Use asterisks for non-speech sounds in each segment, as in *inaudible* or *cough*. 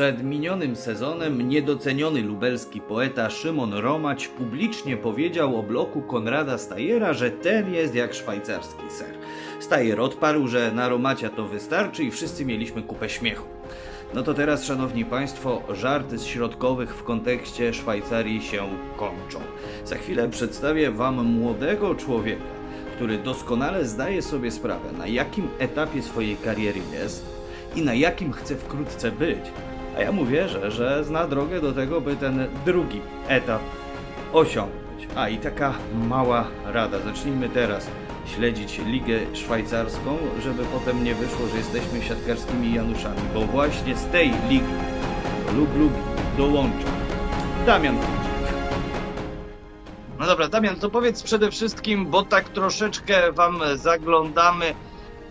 Przed minionym sezonem niedoceniony lubelski poeta Szymon Romać publicznie powiedział o bloku Konrada Stajera, że ten jest jak szwajcarski ser. Stajer odparł, że na Romacia to wystarczy i wszyscy mieliśmy kupę śmiechu. No to teraz, szanowni państwo, żarty z środkowych w kontekście Szwajcarii się kończą. Za chwilę przedstawię wam młodego człowieka, który doskonale zdaje sobie sprawę, na jakim etapie swojej kariery jest i na jakim chce wkrótce być. A ja mu wierzę, że zna drogę do tego, by ten drugi etap osiągnąć. A i taka mała rada. Zacznijmy teraz śledzić Ligę Szwajcarską, żeby potem nie wyszło, że jesteśmy siatkarskimi Januszami, bo właśnie z tej ligi lub lubi dołącza Damian. No dobra, Damian, to powiedz przede wszystkim, bo tak troszeczkę wam zaglądamy,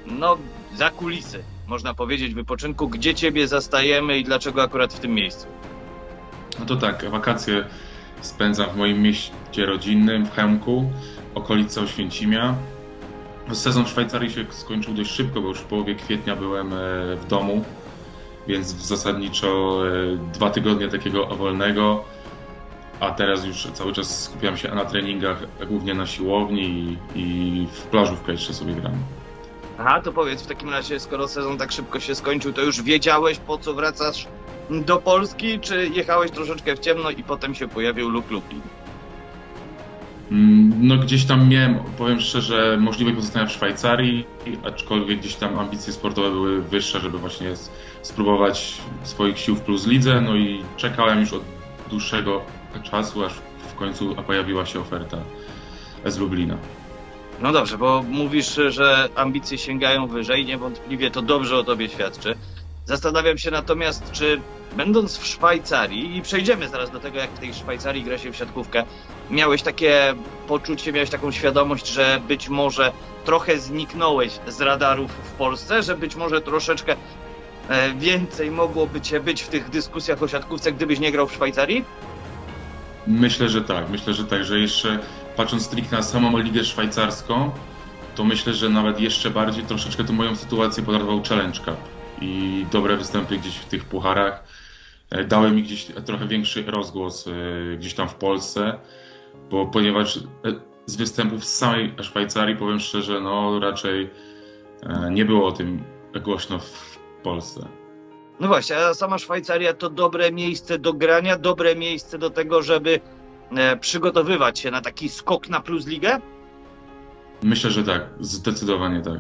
no, za kulisy, można powiedzieć, wypoczynku, gdzie ciebie zastajemy i dlaczego akurat w tym miejscu. No to tak, wakacje spędzam w moim mieście rodzinnym, w Chemku, okolice Oświęcimia. Sezon w Szwajcarii się skończył dość szybko, bo już w połowie kwietnia byłem e, w domu, więc zasadniczo e, dwa tygodnie takiego wolnego, a teraz już cały czas skupiam się na treningach, głównie na siłowni i, w plażówkę jeszcze sobie gram. Aha, to powiedz w takim razie, skoro sezon tak szybko się skończył, to już wiedziałeś po co wracasz do Polski, czy jechałeś troszeczkę w ciemno i potem się pojawił Luke Lublin? Mm, No gdzieś tam miałem, powiem szczerze, możliwość pozostania w Szwajcarii, aczkolwiek gdzieś tam ambicje sportowe były wyższe, żeby właśnie spróbować swoich sił w Plus Lidze, no i czekałem już od dłuższego czasu, aż w końcu pojawiła się oferta z Lublina. No dobrze, bo mówisz, że ambicje sięgają wyżej, niewątpliwie to dobrze o tobie świadczy. Zastanawiam się natomiast, czy będąc w Szwajcarii, i przejdziemy zaraz do tego, jak w tej Szwajcarii gra się w siatkówkę, miałeś takie poczucie, miałeś taką świadomość, że być może trochę zniknąłeś z radarów w Polsce, że być może troszeczkę e, więcej mogłoby cię być w tych dyskusjach o siatkówce, gdybyś nie grał w Szwajcarii? Myślę, że tak, myślę, że tak, że jeszcze patrząc stricte na samą ligę szwajcarską, to myślę, że nawet jeszcze bardziej troszeczkę tą moją sytuację podratował Challenge Cup i dobre występy gdzieś w tych pucharach e, dały mi gdzieś trochę większy rozgłos e, gdzieś tam w Polsce, bo ponieważ e, z występów z samej Szwajcarii, powiem szczerze, no raczej nie było o tym głośno w Polsce. No właśnie, a sama Szwajcaria to dobre miejsce do grania, dobre miejsce do tego, żeby przygotowywać się na taki skok na plus ligę? Myślę, że tak, zdecydowanie tak.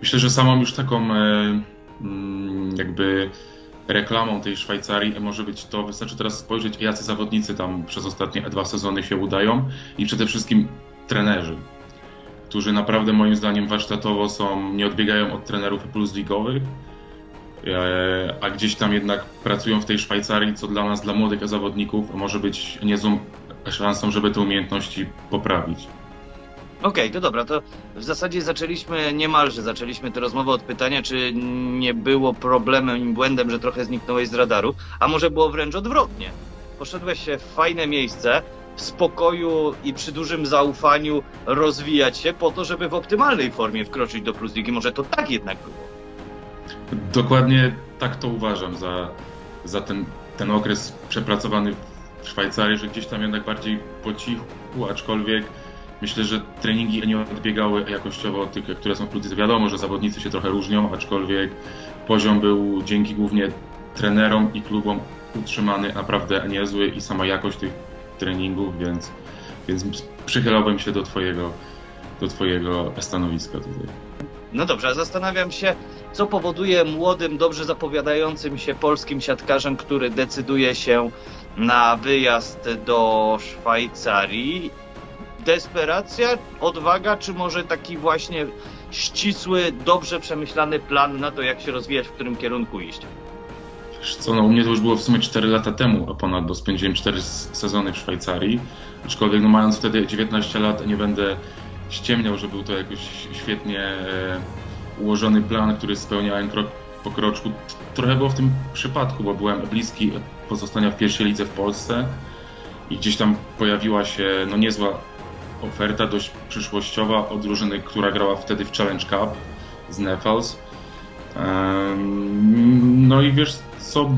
Myślę, że samą już taką e, mm, jakby reklamą tej Szwajcarii może być to, wystarczy teraz spojrzeć, jacy zawodnicy tam przez ostatnie dwa sezony się udają i przede wszystkim trenerzy, którzy naprawdę moim zdaniem warsztatowo są, nie odbiegają od trenerów plus ligowych, e, a gdzieś tam jednak pracują w tej Szwajcarii, co dla nas, dla młodych zawodników może być niezłą szansą, żeby te umiejętności poprawić. Okej, to dobra, to w zasadzie zaczęliśmy, niemalże zaczęliśmy tę rozmowę od pytania, czy nie było problemem i błędem, że trochę zniknąłeś z radaru, a może było wręcz odwrotnie. Poszedłeś się w fajne miejsce, w spokoju i przy dużym zaufaniu rozwijać się po to, żeby w optymalnej formie wkroczyć do plus ligi. Może to tak jednak było. Dokładnie tak to uważam za, za ten, ten okres przepracowany w Szwajcarii, że gdzieś tam jednak bardziej po cichu, aczkolwiek myślę, że treningi nie odbiegały jakościowo od tych, które są w Plus. Wiadomo, że zawodnicy się trochę różnią, aczkolwiek poziom był dzięki głównie trenerom i klubom utrzymany naprawdę niezły i sama jakość tych treningów, więc, więc przychylałbym się do twojego, do twojego stanowiska tutaj. No dobrze, a zastanawiam się, co powoduje młodym, dobrze zapowiadającym się polskim siatkarzem, który decyduje się na wyjazd do Szwajcarii. Desperacja, odwaga, czy może taki właśnie ścisły, dobrze przemyślany plan na to, jak się rozwijać, w którym kierunku iść? Wiesz co, no u mnie to już było w sumie 4 lata temu, a ponad, bo spędziłem 4 s- sezony w Szwajcarii. Aczkolwiek no mając wtedy 19 lat, nie będę ściemniał, że był to jakoś świetnie e, ułożony plan, który spełniałem krok po kroczku. Trochę było w tym przypadku, bo byłem bliski pozostania w pierwszej lidze w Polsce i gdzieś tam pojawiła się no niezła oferta, dość przyszłościowa od drużyny, która grała wtedy w Challenge Cup z Nefels. No i wiesz co,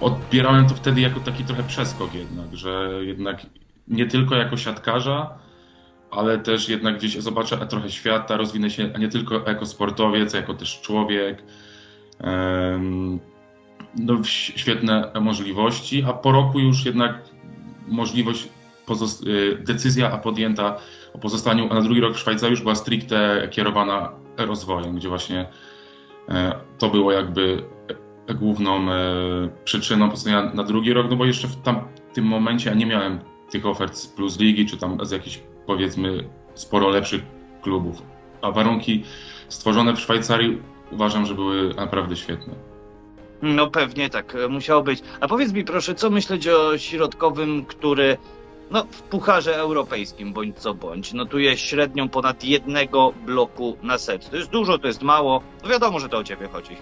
odbierałem to wtedy jako taki trochę przeskok jednak, że jednak nie tylko jako siatkarza, ale też jednak gdzieś zobaczę trochę świata, rozwinę się, nie tylko jako sportowiec, jako też człowiek. No, świetne możliwości, a po roku już jednak możliwość, y, decyzja podjęta o pozostaniu na drugi rok w Szwajcarii już była stricte kierowana rozwojem, gdzie właśnie e, to było jakby e, główną e, przyczyną pozostania na drugi rok, no bo jeszcze w tam, tym momencie ja nie miałem tych ofert z Plus Ligi, czy tam z jakichś powiedzmy sporo lepszych klubów. A warunki stworzone w Szwajcarii uważam, że były naprawdę świetne. No pewnie tak e, musiało być. A powiedz mi proszę, co myśleć o środkowym, który no, w pucharze europejskim bądź co bądź notuje średnią ponad jednego bloku na set. To jest dużo, to jest mało. No wiadomo, że to o ciebie chodzi.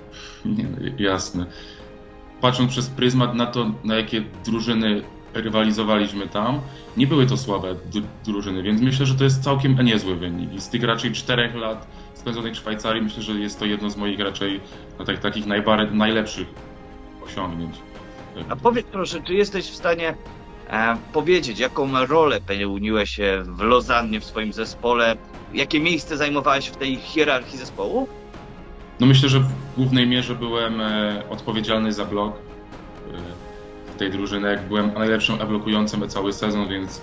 *laughs* Nie, no, jasne. Patrząc przez pryzmat na to, na jakie drużyny rywalizowaliśmy tam, nie były to słabe drużyny, więc myślę, że to jest całkiem niezły wynik. I z tych raczej czterech lat spędzonych w Szwajcarii, myślę, że jest to jedno z moich raczej no, tak, takich najbar- najlepszych osiągnięć. A powiedz proszę, czy jesteś w stanie e, powiedzieć, jaką rolę pełniłeś e, w Lozannie w swoim zespole? Jakie miejsce zajmowałeś w tej hierarchii zespołu? No myślę, że w głównej mierze byłem e, odpowiedzialny za blok e, tej drużyny. Jak byłem najlepszym blokującym cały sezon, więc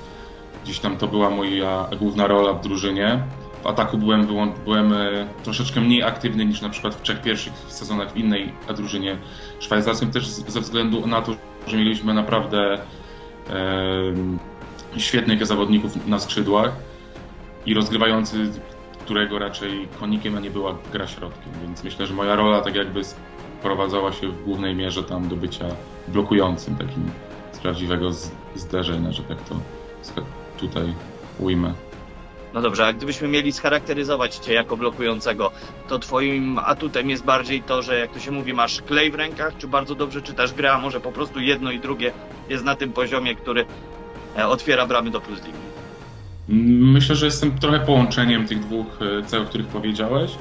gdzieś tam to była moja główna rola w drużynie. W ataku byłem, byłem e, troszeczkę mniej aktywny niż na przykład w trzech pierwszych sezonach w innej drużynie szwajcarskiej, też ze względu na to, że mieliśmy naprawdę e, świetnych zawodników na skrzydłach i rozgrywający którego raczej konikiem, a nie była gra środkiem, więc myślę, że moja rola tak jakby sprowadzała się w głównej mierze tam do bycia blokującym, takim z prawdziwego z- zderzenia, że tak to tutaj ujmę. No dobrze, a gdybyśmy mieli scharakteryzować cię jako blokującego, to twoim atutem jest bardziej to, że jak to się mówi, masz klej w rękach, czy bardzo dobrze czytasz grę, a może po prostu jedno i drugie jest na tym poziomie, który e, otwiera bramy do plus ligi. Myślę, że jestem trochę połączeniem tych dwóch e, cech, o których powiedziałeś,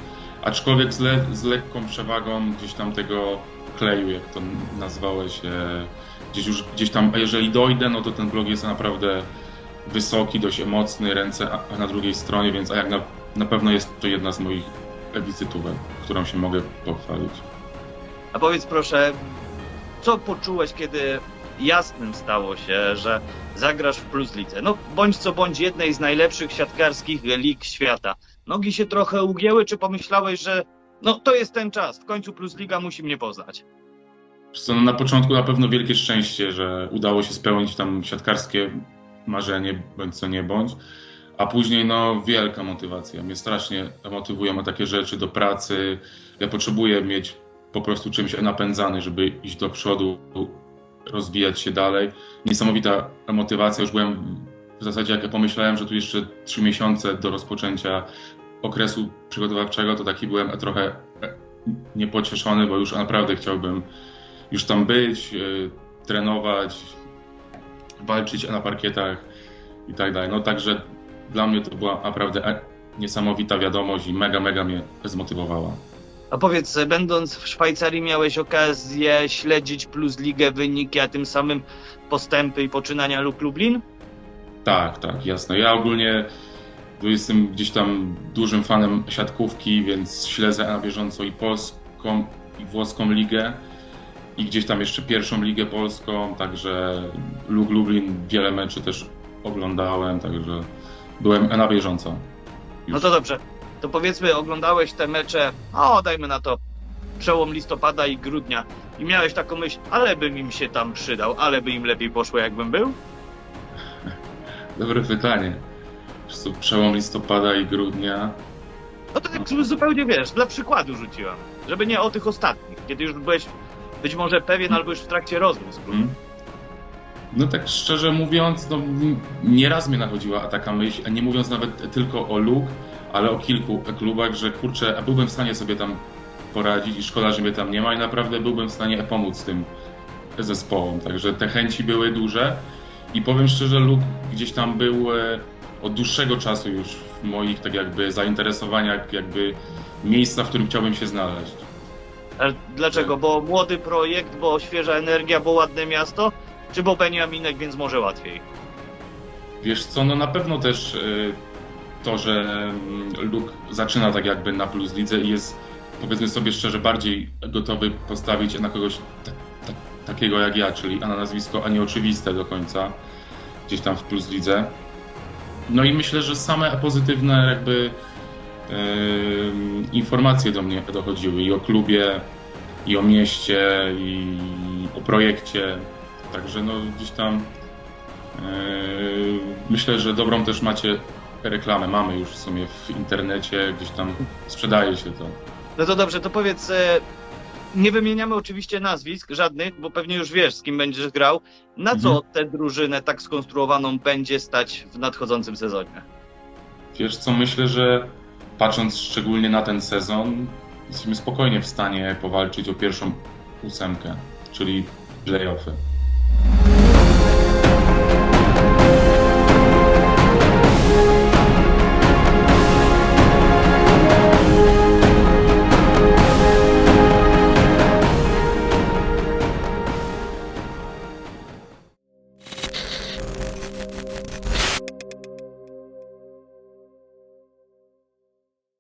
aczkolwiek z, le- z lekką przewagą gdzieś tam tego kleju, jak to nazwałeś, e, gdzieś już gdzieś tam, a jeżeli dojdę, no to ten blog jest naprawdę wysoki, dość mocny, ręce na drugiej stronie, więc a jak na, na pewno jest to jedna z moich wizytówek, którą się mogę pochwalić. A powiedz proszę, co poczułeś, kiedy jasnym stało się, że zagrasz w Plus? No, bądź co bądź jednej z najlepszych siatkarskich lig świata. Nogi się trochę ugięły, czy pomyślałeś, że no to jest ten czas, w końcu Plus Liga musi mnie poznać? Co, no na początku na pewno wielkie szczęście, że udało się spełnić tam siatkarskie marzenie, bądź co nie bądź. A później no wielka motywacja. Mnie strasznie motywują takie rzeczy do pracy. Ja potrzebuję mieć po prostu czymś napędzany, żeby iść do przodu, rozwijać się dalej. Niesamowita motywacja. Już byłem w zasadzie, jak ja pomyślałem, że tu jeszcze trzy miesiące do rozpoczęcia okresu przygotowawczego, to taki byłem trochę niepocieszony, bo już naprawdę chciałbym już tam być, y, trenować, walczyć na parkietach i tak dalej. No także dla mnie to była naprawdę e- niesamowita wiadomość i mega, mega mnie zmotywowała. A powiedz, będąc w Szwajcarii miałeś okazję śledzić Plus Ligę, wyniki, a tym samym postępy i poczynania Lublin? Tak, tak, jasne. Ja ogólnie jestem gdzieś tam dużym fanem siatkówki, więc śledzę na bieżąco i polską, i włoską ligę, i gdzieś tam jeszcze pierwszą ligę polską, także Lug Lublin wiele meczy też oglądałem, także byłem na bieżąco. No to dobrze. To powiedzmy, oglądałeś te mecze, o dajmy na to, przełom listopada i grudnia i miałeś taką myśl, ale bym im się tam przydał, ale by im lepiej poszło jakbym był? Dobre pytanie. Co, Przełom listopada i grudnia. No to tak zupełnie wiesz, dla przykładu rzuciłam. Żeby nie o tych ostatnich, kiedy już byłeś być może pewien albo już w trakcie rozmów z klubem. Mm. No tak szczerze mówiąc, no nieraz mnie nachodziła taka myśl, a nie mówiąc nawet tylko o Luk, ale o kilku klubach, że kurczę, a byłbym w stanie sobie tam poradzić i szkoda, że mnie tam nie ma i naprawdę byłbym w stanie pomóc tym zespołom. Także te chęci były duże i powiem szczerze, Luk gdzieś tam był e, od dłuższego czasu już w moich tak jakby zainteresowaniach, jakby miejsca, w którym chciałbym się znaleźć. A Dlaczego? Bo młody projekt, bo świeża energia, bo ładne miasto? Czy bo Beniaminek, więc może łatwiej? Wiesz co, no na pewno też y, to, że mm, Luke zaczyna tak jakby na plus lidze i jest powiedzmy sobie szczerze bardziej gotowy postawić na kogoś ta, ta, takiego jak ja, czyli a na nazwisko, a nie oczywiste do końca gdzieś tam w plus lidze. No i myślę, że same pozytywne jakby y, informacje do mnie dochodziły i o klubie, i o mieście, i o projekcie. Także no gdzieś tam Yy, Myślę, że dobrą też macie reklamę. Mamy już w sumie w internecie, gdzieś tam sprzedaje się to. No to dobrze, to powiedz, e, nie wymieniamy oczywiście nazwisk żadnych, bo pewnie już wiesz, z kim będziesz grał. Na co Mhm. tę drużynę tak skonstruowaną będzie stać w nadchodzącym sezonie? Wiesz co, myślę, że patrząc szczególnie na ten sezon, jesteśmy spokojnie w stanie powalczyć o pierwszą ósemkę, czyli playoffy.